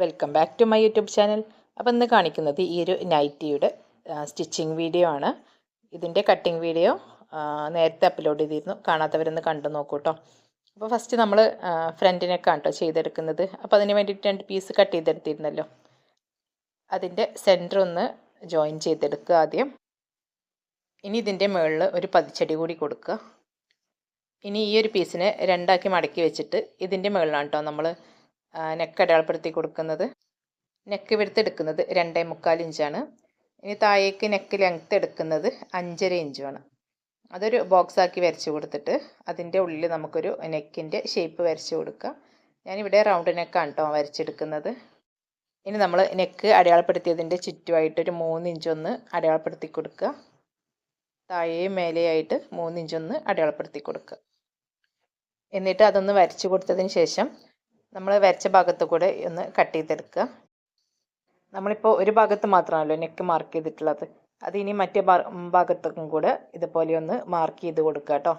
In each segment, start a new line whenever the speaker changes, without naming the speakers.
Welcome back to my YouTube channel അപ്പോൾ ഇന്ന് കാണിക്കുന്നത് ഈ ഒരു നൈറ്റിയുടെ സ്റ്റിച്ചിങ് വീഡിയോ ആണ്. ഇതിന്റെ കട്ടിങ് വീഡിയോ നേരത്തെ അപ്ലോഡ് ചെയ്തിരുന്നു. കാണാത്തവരൊന്ന് കണ്ടു നോക്കൂ കേട്ടോ അപ്പോൾ ഫസ്റ്റ് നമ്മൾ ഫ്രണ്ടിനൊക്കെയാണ് കേട്ടോ ചെയ്തെടുക്കുന്നത്. അപ്പോൾ അതിന് വേണ്ടിയിട്ട് രണ്ട് പീസ് കട്ട് ചെയ്തെടുത്തിരുന്നല്ലോ. അതിന്റെ സെന്റർ ഒന്ന് ജോയിൻ ചെയ്തെടുക്കുക ആദ്യം. ഇനി ഇതിന്റെ മുകളിൽ ഒരു പതിച്ചടി കൂടി കൊടുക്കുക. ഇനി ഈ ഒരു പീസിനെ രണ്ടാക്കി മടക്കി വെച്ചിട്ട് ഇതിന്റെ മുകളിലാണ് കേട്ടോ നമ്മൾ നെക്ക് അടയാളപ്പെടുത്തി കൊടുക്കുന്നത്. നെക്ക് വിടുത്ത് എടുക്കുന്നത് രണ്ടേ മുക്കാൽ ഇഞ്ചാണ്. ഇനി താഴേക്ക് നെക്ക് ലെങ്ത്ത് എടുക്കുന്നത് അഞ്ചര ഇഞ്ചുമാണ്. അതൊരു ബോക്സാക്കി വരച്ച് കൊടുത്തിട്ട് അതിന്റെ ഉള്ളിൽ നമുക്കൊരു നെക്കിന്റെ ഷേപ്പ് വരച്ച് കൊടുക്കുക ഞാനിവിടെ റൗണ്ട് നെക്കാണ് കേട്ടോ വരച്ചെടുക്കുന്നത്. ഇനി നമ്മൾ നെക്ക് അടയാളപ്പെടുത്തിയതിന്റെ ചുറ്റുമായിട്ടൊരു മൂന്ന് ഇഞ്ചൊന്ന് അടയാളപ്പെടുത്തി കൊടുക്കുക. താഴെയും മേലെയായിട്ട് മൂന്നിഞ്ചൊന്ന് അടയാളപ്പെടുത്തി കൊടുക്കുക. എന്നിട്ട് അതൊന്ന് വരച്ച് കൊടുത്തതിന് ശേഷം നമ്മൾ വരച്ച ഭാഗത്ത് കൂടെ ഒന്ന് കട്ട് ചെയ്തെടുക്കുക. നമ്മളിപ്പോൾ ഒരു ഭാഗത്ത് മാത്രമാണല്ലോ നെക്ക് മാർക്ക് ചെയ്തിട്ടുള്ളത്. അത് ഇനി മറ്റേ ഭാഗത്തേക്കും കൂടെ ഇതുപോലെ ഒന്ന് മാർക്ക് ചെയ്ത് കൊടുക്കുക കേട്ടോ.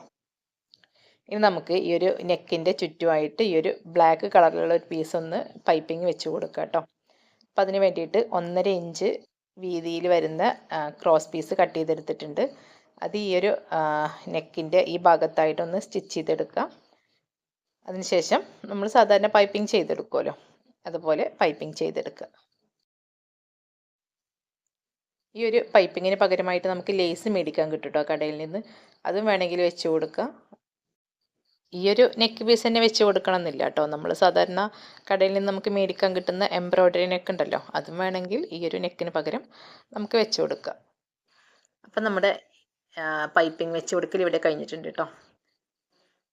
ഇനി നമുക്ക് ഈ ഒരു നെക്കിന്റെ ചുറ്റുമായിട്ട് ഈ ഒരു ബ്ലാക്ക് കളറിലുള്ള ഒരു പീസ് ഒന്ന് പൈപ്പിംഗ് വെച്ച് കൊടുക്കുക കേട്ടോ. അപ്പം അതിന് വേണ്ടിയിട്ട് ഒന്നര ഇഞ്ച് വീതിയിൽ വരുന്ന ക്രോസ് പീസ് കട്ട് ചെയ്തെടുത്തിട്ടുണ്ട്. അത് ഈ ഒരു നെക്കിന്റെ ഈ ഭാഗത്തായിട്ടൊന്ന് സ്റ്റിച്ച് ചെയ്തെടുക്കുക. അതിനുശേഷം നമ്മൾ സാധാരണ പൈപ്പിംഗ് ചെയ്തെടുക്കുമല്ലോ അതുപോലെ പൈപ്പിംഗ് ചെയ്തെടുക്കുക. ഈ ഒരു പൈപ്പിങ്ങിന് പകരമായിട്ട് നമുക്ക് ലേസ് മേടിക്കാൻ കിട്ടും കേട്ടോ കടയിൽ നിന്ന്. അതും വേണമെങ്കിൽ വെച്ച് കൊടുക്കുക. ഈ ഒരു നെക്ക് പീസ് തന്നെ വെച്ച് കൊടുക്കണം എന്നില്ല കേട്ടോ നമ്മൾ സാധാരണ കടയിൽ നിന്ന് നമുക്ക് മേടിക്കാൻ കിട്ടുന്ന എംബ്രോയ്ഡറി നെക്ക് ഉണ്ടല്ലോ. അതും വേണമെങ്കിൽ ഈ ഒരു നെക്കിന് പകരം നമുക്ക് വെച്ച് കൊടുക്കുക. അപ്പം നമ്മുടെ പൈപ്പിംഗ് വെച്ച് കൊടുക്കൽ ഇവിടെ കഴിഞ്ഞിട്ടുണ്ട് കേട്ടോ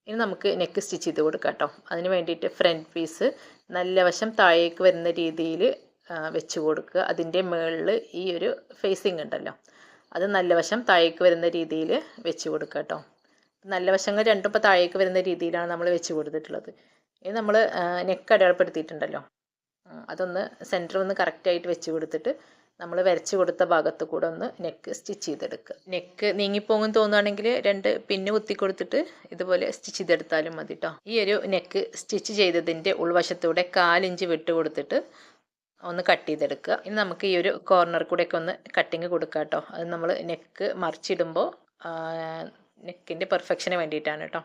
ഇനി നമുക്ക് നെക്ക് സ്റ്റിച്ച് ചെയ്ത് കൊടുക്കാം കേട്ടോ. അതിന് വേണ്ടിയിട്ട് ഫ്രണ്ട് പീസ് നല്ല വശം താഴേക്ക് വരുന്ന രീതിയിൽ വെച്ച് കൊടുക്കുക. അതിന്റെ മുകളിൽ ഈ ഒരു ഫേസിങ് ഉണ്ടല്ലോ. അത് നല്ല വശം താഴേക്ക് വരുന്ന രീതിയിൽ വെച്ച് കൊടുക്കുക കേട്ടോ. നല്ല വശങ്ങൾ രണ്ടും ഇപ്പോൾ താഴേക്ക് വരുന്ന രീതിയിലാണ് നമ്മൾ വെച്ച് കൊടുത്തിട്ടുള്ളത്. ഇനി നമ്മൾ നെക്ക് അടയാളപ്പെടുത്തിയിട്ടുണ്ടല്ലോ. അതൊന്ന് സെന്റർ ഒന്ന് കറക്റ്റായിട്ട് വെച്ച് കൊടുത്തിട്ട് നമ്മൾ വരച്ച് കൊടുത്ത ഭാഗത്ത് കൂടെ ഒന്ന് നെക്ക് സ്റ്റിച്ച് ചെയ്തെടുക്കുക. നെക്ക് നീങ്ങിപ്പോകും തോന്നുകയാണെങ്കിൽ രണ്ട് പിന്ന് കുത്തി കൊടുത്തിട്ട് ഇതുപോലെ സ്റ്റിച്ച് ചെയ്തെടുത്താലും മതി കേട്ടോ ഈ ഒരു നെക്ക് സ്റ്റിച്ച് ചെയ്തതിന്റെ ഉൾവശത്തൂടെ കാലിഞ്ച് വിട്ട് കൊടുത്തിട്ട് ഒന്ന് കട്ട് ചെയ്തെടുക്കുക. ഇനി നമുക്ക് ഈ ഒരു കോർണർ കൂടെയൊക്കെ ഒന്ന് കട്ടിങ് കൊടുക്കുക കേട്ടോ അത് നമ്മൾ നെക്ക് മറിച്ചിടുമ്പോൾ നെക്കിന്റെ പെർഫെക്ഷന് വേണ്ടിയിട്ടാണ് കേട്ടോ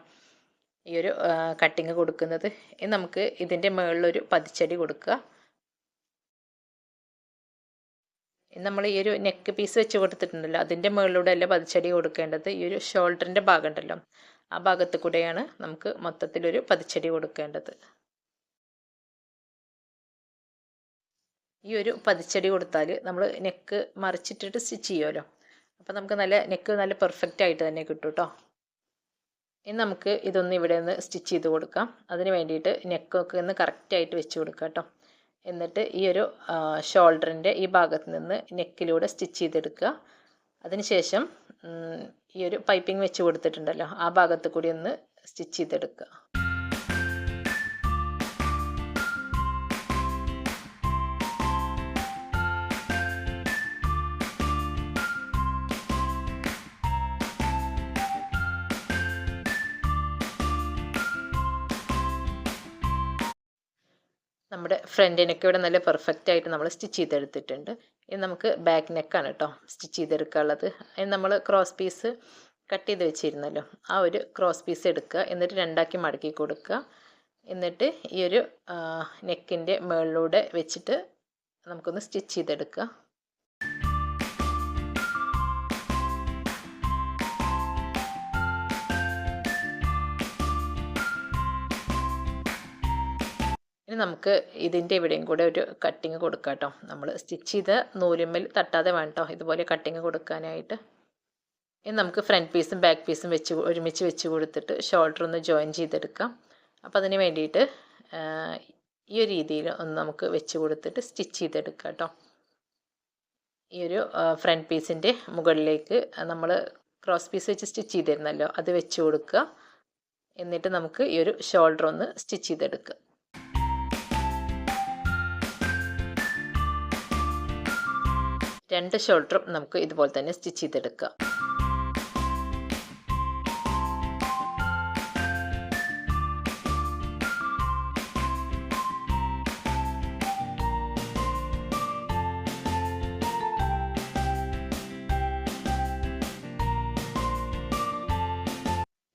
ഈ ഒരു കട്ടിങ് കൊടുക്കുന്നത്. ഇനി നമുക്ക് ഇതിന്റെ മുകളിലൊരു പതിച്ചടി കൊടുക്കുക. നമ്മൾ ഈ ഒരു നെക്ക് പീസ് വെച്ച് കൊടുത്തിട്ടുണ്ടല്ലോ അതിന്റെ മുകളിലൂടെ അല്ല പതിച്ചടി കൊടുക്കേണ്ടത്? ഈ ഒരു ഷോൾഡറിന്റെ ഭാഗം ഉണ്ടല്ലോ ആ ഭാഗത്ത് കൂടെയാണ് നമുക്ക് മൊത്തത്തിലൊരു പതിച്ചടി കൊടുക്കേണ്ടത്. ഈ ഒരു പതിച്ചടി കൊടുത്താൽ നമ്മൾ നെക്ക് മറിച്ചിട്ടിട്ട് സ്റ്റിച്ച് ചെയ്യുമല്ലോ അപ്പോൾ നമുക്ക് നല്ല നെക്ക് നല്ല പെർഫെക്റ്റ് ആയിട്ട് തന്നെ കിട്ടും കേട്ടോ ഇനി നമുക്ക് ഇതൊന്ന് ഇവിടെ ഒന്ന് സ്റ്റിച്ച് ചെയ്ത് കൊടുക്കാം. അതിന് വേണ്ടിയിട്ട് നെക്കൊക്കെ ഒന്ന് കറക്റ്റായിട്ട് വെച്ച് കൊടുക്കാം കേട്ടോ. എന്നിട്ട് ഈ ഒരു ഷോൾഡറിന്റെ ഈ ഭാഗത്ത് നിന്ന് നെക്കിലൂടെ സ്റ്റിച്ച് ചെയ്തെടുക്കുക. അതിനുശേഷം ഈ ഒരു പൈപ്പിംഗ് വെച്ച് കൊടുത്തിട്ടുണ്ടല്ലോ ആ ഭാഗത്ത് കൂടി ഒന്ന് സ്റ്റിച്ച് ചെയ്തെടുക്കുക. നമ്മുടെ ഫ്രണ്ട് നെക്ക് ഇവിടെ നല്ല പെർഫെക്റ്റ് ആയിട്ട് നമ്മൾ സ്റ്റിച്ച് ചെയ്തെടുത്തിട്ടുണ്ട്. ഇനി നമുക്ക് ബാക്ക് നെക്കാണ് കേട്ടോ സ്റ്റിച്ച് ചെയ്തെടുക്കാനുള്ളത്. അതിന് നമ്മൾ ക്രോസ് പീസ് കട്ട് ചെയ്ത് വെച്ചിരുന്നല്ലോ. ആ ഒരു ക്രോസ് പീസ് എടുക്കുക. എന്നിട്ട് രണ്ടാക്കി മടക്കി കൊടുക്കുക. എന്നിട്ട് ഈ ഒരു നെക്കിന്റെ മുകളിലൂടെ വെച്ചിട്ട് നമുക്കൊന്ന് സ്റ്റിച്ച് ചെയ്തെടുക്കുക. ഇനി നമുക്ക് ഇതിന്റെ ഇവിടെയും കൂടെ ഒരു കട്ടിങ് കൊടുക്കാം കേട്ടോ നമ്മൾ സ്റ്റിച്ച് ചെയ്ത് നൂലിമ്മൽ തട്ടാതെ വേണ്ടോ ഇതുപോലെ കട്ടിങ് കൊടുക്കാനായിട്ട്. ഇനി നമുക്ക് ഫ്രണ്ട് പീസും ബാക്ക് പീസും വെച്ച് ഒരുമിച്ച് വെച്ച് കൊടുത്തിട്ട് ഷോൾഡർ ഒന്ന് ജോയിൻ ചെയ്തെടുക്കാം. അപ്പോൾ അതിന് വേണ്ടിയിട്ട് ഈ ഒരു രീതിയിൽ ഒന്ന് നമുക്ക് വെച്ച് കൊടുത്തിട്ട് സ്റ്റിച്ച് ചെയ്തെടുക്കാം കേട്ടോ ഈ ഒരു ഫ്രണ്ട് പീസിന്റെ മുകളിലേക്ക് നമ്മൾ ക്രോസ് പീസ് വെച്ച് സ്റ്റിച്ച് ചെയ്തിരുന്നല്ലോ അത് വെച്ച് കൊടുക്കുക. എന്നിട്ട് നമുക്ക് ഈ ഒരു ഷോൾഡർ ഒന്ന് സ്റ്റിച്ച് ചെയ്തെടുക്കുക. രണ്ട് ഷോൾഡറും നമുക്ക് ഇതുപോലെ തന്നെ സ്റ്റിച്ച് ചെയ്തെടുക്കാം.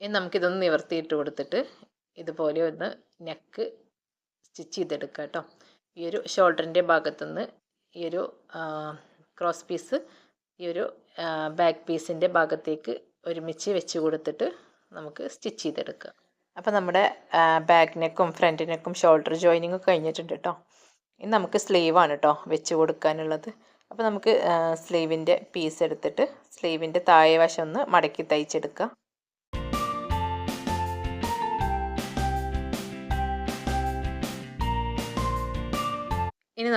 ഇനി നമുക്കിതൊന്ന് നിവർത്തിയിട്ട് കൊടുത്തിട്ട് ഇതുപോലെ ഒന്ന് നെക്ക് സ്റ്റിച്ച് ചെയ്തെടുക്കാം കേട്ടോ. ഈ ഒരു ഷോൾഡറിന്റെ ഭാഗത്തുനിന്ന് ഈ ഒരു ക്രോസ് പീസ് ഈ ഒരു ബാക്ക് പീസിന്റെ ഭാഗത്തേക്ക് ഒരുമിച്ച് വെച്ച് കൊടുത്തിട്ട് നമുക്ക് സ്റ്റിച്ച് ചെയ്തെടുക്കാം. അപ്പോൾ നമ്മുടെ ബാക്ക് നെക്കും ഫ്രണ്ട് നെക്കും ഷോൾഡർ ജോയിനിങ്ങും കഴിഞ്ഞിട്ടുണ്ട് കേട്ടോ ഇനി നമുക്ക് സ്ലീവാണ് കേട്ടോ വെച്ച് കൊടുക്കാനുള്ളത്. അപ്പോൾ നമുക്ക് സ്ലീവിന്റെ പീസ് എടുത്തിട്ട് സ്ലീവിന്റെ താഴെ വശം ഒന്ന് മടക്കി തയ്ച്ചെടുക്കുക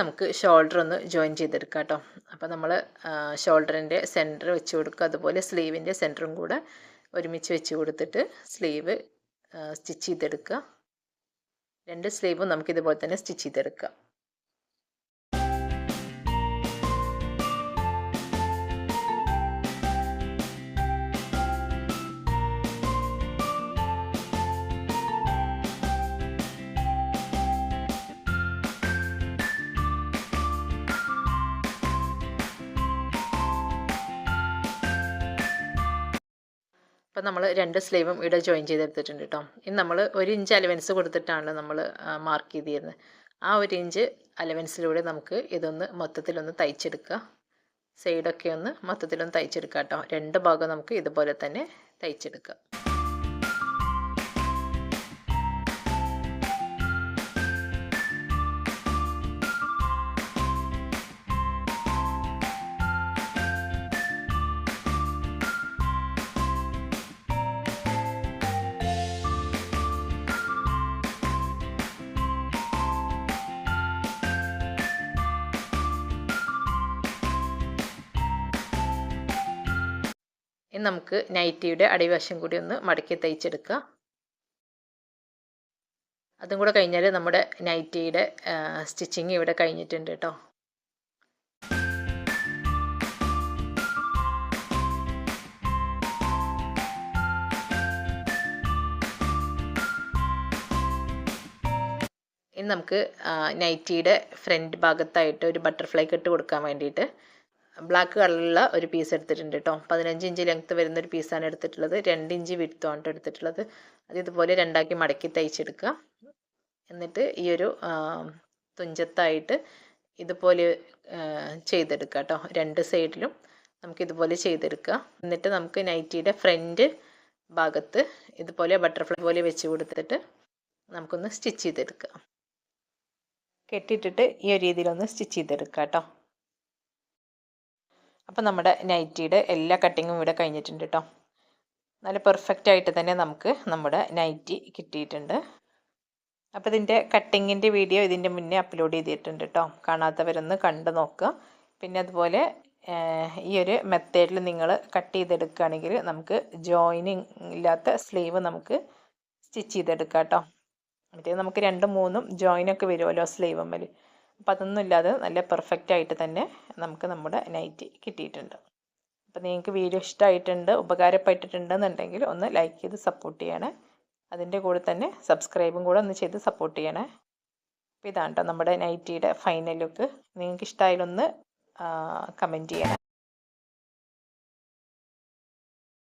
നമുക്ക് ഷോൾഡർ ഒന്ന് ജോയിൻ ചെയ്തെടുക്കാം കേട്ടോ അപ്പോൾ നമ്മൾ ഷോൾഡറിന്റെ സെന്റർ വെച്ച് കൊടുക്കുക. അതുപോലെ സ്ലീവിന്റെ സെന്ററും കൂടെ ഒരുമിച്ച് വെച്ച് കൊടുത്തിട്ട് സ്ലീവ് സ്റ്റിച്ച് ചെയ്തെടുക്കുക. രണ്ട് സ്ലീവും നമുക്കിതുപോലെ തന്നെ സ്റ്റിച്ച് ചെയ്തെടുക്കാം. അപ്പോൾ നമ്മൾ രണ്ട് സ്ലീവും ഇവിടെ ജോയിൻ ചെയ്തെടുത്തിട്ടുണ്ട് കേട്ടോ. ഇനി നമ്മൾ ഒരു ഇഞ്ച് അലവൻസ് കൊടുത്തിട്ടാണ് നമ്മൾ മാർക്ക് ചെയ്തിരുന്നത്. ആ ഒരു ഇഞ്ച് അലവൻസിലൂടെ നമുക്ക് ഇതൊന്ന് മൊത്തത്തിലൊന്ന് തയ്ച്ചെടുക്കുക. സൈഡൊക്കെ ഒന്ന് മൊത്തത്തിലൊന്ന് തയ്ച്ചെടുക്കാം കേട്ടോ. രണ്ട് ഭാഗം നമുക്ക് ഇതുപോലെ തന്നെ തയ്ച്ചെടുക്കുക. ഇനി നമുക്ക് നൈറ്റിയുടെ അടിവശം കൂടി ഒന്ന് മടക്കി തയ്ച്ചെടുക്കുക. അതും കൂടെ കഴിഞ്ഞാൽ നമ്മുടെ നൈറ്റിയുടെ സ്റ്റിച്ചിങ് ഇവിടെ കഴിഞ്ഞിട്ടുണ്ട് കേട്ടോ. ഇനി നമുക്ക് നൈറ്റിയുടെ ഫ്രണ്ട് ഭാഗത്തായിട്ട് ഒരു ബട്ടർഫ്ലൈ കെട്ട് കൊടുക്കാൻ വേണ്ടിയിട്ട് ബ്ലാക്ക് കളറിലുള്ള ഒരു പീസ് എടുത്തിട്ടുണ്ട് കേട്ടോ പതിനഞ്ച് ഇഞ്ച് ലെങ്ത്ത് വരുന്ന ഒരു പീസാണ് എടുത്തിട്ടുള്ളത്. രണ്ട് ഇഞ്ച് വിടുത്തമാണ് എടുത്തിട്ടുള്ളത്. അത് ഇതുപോലെ രണ്ടാക്കി മടക്കി തയ്ച്ചെടുക്കുക. എന്നിട്ട് ഈ ഒരു തുഞ്ചത്തായിട്ട് ഇതുപോലെ ചെയ്തെടുക്കുക കേട്ടോ രണ്ട് സൈഡിലും നമുക്ക് ഇതുപോലെ ചെയ്തെടുക്കുക. എന്നിട്ട് നമുക്ക് നൈറ്റിയുടെ ഫ്രണ്ട് ഭാഗത്ത് ഇതുപോലെ ബട്ടർഫ്ലൈ പോലെ വെച്ച് കൊടുത്തിട്ട് നമുക്കൊന്ന് സ്റ്റിച്ച് ചെയ്തെടുക്കുക കെട്ടിയിട്ടിട്ട് ഈ ഒരു രീതിയിലൊന്ന് സ്റ്റിച്ച് ചെയ്തെടുക്കുക കേട്ടോ അപ്പോൾ നമ്മുടെ നൈറ്റിയുടെ എല്ലാ കട്ടിങ്ങും ഇവിടെ കഴിഞ്ഞിട്ടുണ്ട് കേട്ടോ നല്ല പെർഫെക്റ്റ് ആയിട്ട് തന്നെ നമുക്ക് നമ്മുടെ നൈറ്റി കിട്ടിയിട്ടുണ്ട്. അപ്പോൾ ഇതിന്റെ കട്ടിങ്ങിന്റെ വീഡിയോ ഇതിന്റെ മുന്നേ അപ്ലോഡ് ചെയ്തിട്ടുണ്ട് കേട്ടോ കാണാത്തവരൊന്ന് കണ്ടു നോക്കുക. പിന്നെ അതുപോലെ ഈ ഒരു മെത്തേഡിൽ നിങ്ങൾ കട്ട് ചെയ്തെടുക്കുകയാണെങ്കിൽ നമുക്ക് ജോയിനിങ് ഇല്ലാത്ത സ്ലീവ് നമുക്ക് സ്റ്റിച്ച് ചെയ്തെടുക്കാം കേട്ടോ മറ്റേ നമുക്ക് രണ്ടും മൂന്നും ജോയിനൊക്കെ വരുമല്ലോ സ്ലീവമ്മൽ അപ്പോൾ അതൊന്നും ഇല്ലാതെ നല്ല പെർഫെക്റ്റ് ആയിട്ട് തന്നെ നമുക്ക് നമ്മുടെ നൈറ്റി കിട്ടിയിട്ടുണ്ട്. അപ്പോൾ നിങ്ങൾക്ക് വീഡിയോ ഇഷ്ടമായിട്ടുണ്ട് ഉപകാരപ്പെട്ടിട്ടുണ്ടെന്നുണ്ടെങ്കിൽ ഒന്ന് ലൈക്ക് ചെയ്ത് സപ്പോർട്ട് ചെയ്യണേ. അതിന്റെ കൂടെ തന്നെ സബ്സ്ക്രൈബും കൂടെ ഒന്ന് ചെയ്ത് സപ്പോർട്ട് ചെയ്യണേ. അപ്പോൾ ഇതാണ് കേട്ടോ നമ്മുടെ നൈറ്റിയുടെ ഫൈനൽ ലുക്ക് നിങ്ങൾക്ക് ഇഷ്ടമായാലൊന്ന് കമന്റ് ചെയ്യണേ.